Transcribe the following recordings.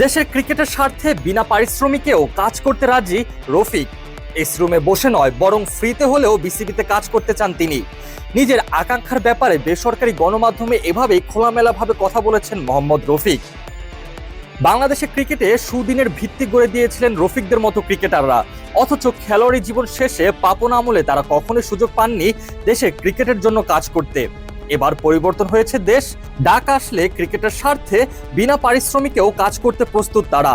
দেশের ক্রিকেটের স্বার্থে বিনা পারিশ্রমিকেও কাজ করতে রাজি রফিক। এই শ্রমে বসে নয়, বরং ফ্রিতে হলেও বিসিবিতে কাজ করতে চান তিনি। নিজের আকাঙ্ক্ষার ব্যাপারে বেসরকারি গণমাধ্যমে এভাবেই খোলামেলাভাবে কথা বলেছেন মোহাম্মদ রফিক। বাংলাদেশের ক্রিকেটে সুদিনের ভিত্তি গড়ে দিয়েছিলেন রফিকদের মতো ক্রিকেটাররা। অথচ খেলোয়াড়ি জীবন শেষে পাপন আমলে তারা কখনোই সুযোগ পাননি দেশে ক্রিকেটের জন্য কাজ করতে। এবার পরিবর্তন হয়েছে দেশ। ডাক আসলে ক্রিকেটের স্বার্থে বিনা পারিশ্রমিকেও কাজ করতে প্রস্তুত তারা।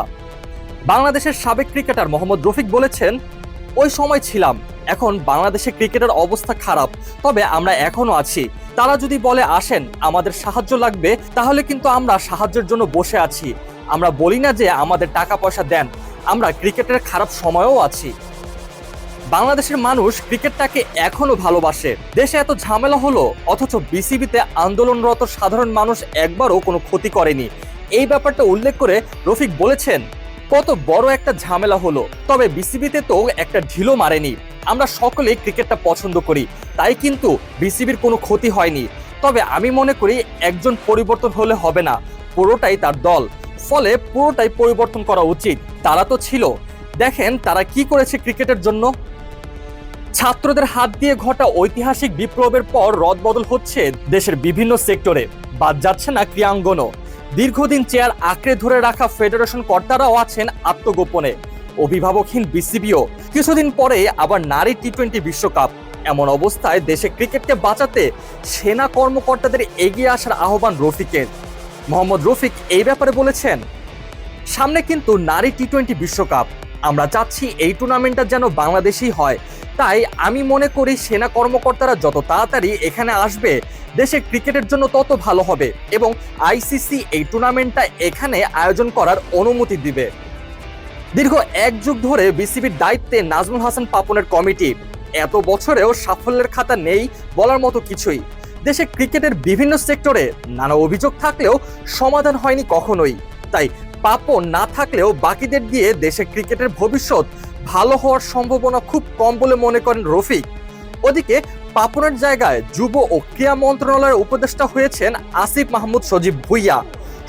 বাংলাদেশের সাবেক ক্রিকেটার মোহাম্মদ রফিক বলেছেন, ওই সময় ছিলাম, এখন বাংলাদেশে ক্রিকেটের অবস্থা খারাপ, তবে আমরা এখনও আছি। তারা যদি বলে, আসেন, আমাদের সাহায্য লাগবে তাহলে কিন্তু আমরা সাহায্যের জন্য বসে আছি। আমরা বলি না যে আমাদের টাকা পয়সা দেন, আমরা ক্রিকেটের খারাপ সময়ও আছি। বাংলাদেশের মানুষ ক্রিকেটটাকে এখনও ভালোবাসে। দেশে এত ঝামেলা হলো, অথচ বিসিবিতে আন্দোলনরত সাধারণ মানুষ একবারও কোনো ক্ষতি করেনি। এই ব্যাপারটা উল্লেখ করে রফিক বলেছেন, কত বড় একটা ঝামেলা হলো, তবে বিসিবিতে তো একটা ঢিলও মারেনি। আমরা সকলেই ক্রিকেটটা পছন্দ করি, তাই কিন্তু বিসিবির কোনো ক্ষতি হয়নি। তবে আমি মনে করি একজন পরিবর্তন হলে হবে না, পুরোটাই তার দল। ফলে পুরোটাই পরিবর্তন করা উচিত। তারা তো ছিল দেখেন তারা কি করেছে ক্রিকেটের জন্য? ছাত্রদের হাত দিয়ে ঘটা ঐতিহাসিক বিপ্লবের পর রদবদল হচ্ছে দেশের বিভিন্ন সেক্টরে। বাদ যাচ্ছে না ক্রিয়াঙ্গনও দীর্ঘদিন চেয়ার আঁকড়ে ধরে রাখা ফেডারেশন কর্তারাও আছেন আত্মগোপনে। অভিভাবকহীন বিসিবিও কিছুদিন পরে আবার নারী টি টোয়েন্টি বিশ্বকাপ। এমন অবস্থায় দেশে ক্রিকেটকে বাঁচাতে সেনা কর্মকর্তাদের এগিয়ে আসার আহ্বান রফিকের। মোহাম্মদ রফিক এই ব্যাপারে বলেছেন, সামনে কিন্তু নারী টি টোয়েন্টি বিশ্বকাপ। আমরা চাচ্ছি এই টুর্নামেন্টটা যেন বাংলাদেশেই হয়। তাই আমি মনে করি সেনা কর্মকর্তারা যত তাড়াতাড়ি এখানে আসবে দেশে ক্রিকেটের জন্য তত ভালো হবে এবং আইসিসি এই টুর্নামেন্টটা এখানে আয়োজন করার অনুমতি দিবে। দীর্ঘ এক যুগ ধরে বিসিবির দায়িত্বে নাজমুল হাসান পাপনের কমিটি। এত বছরেও সাফল্যের খাতা নেই বলার মতো কিছুই। দেশে ক্রিকেটের বিভিন্ন সেক্টরে নানা অভিযোগ থাকলেও সমাধান হয়নি কখনোই। তাই পাপন না থাকলেও বাকিদের দিয়ে দেশে ক্রিকেটের ভবিষ্যৎ ভালো হওয়ার সম্ভাবনা খুব কম বলে মনে করেন রফিক। ওদিকে পাপনের জায়গায় যুব ও ক্রীড়া মন্ত্রণালয়ের উপদেষ্টা হয়েছেন আসিফ মাহমুদ সজীব ভুইয়া।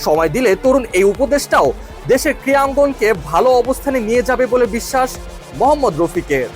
সময় দিলে তরুণ এই উপদেষ্টাও দেশের ক্রীড়াঙ্গনকে ভালো অবস্থানে নিয়ে যাবে বলে বিশ্বাস মোহাম্মদ রফিকের।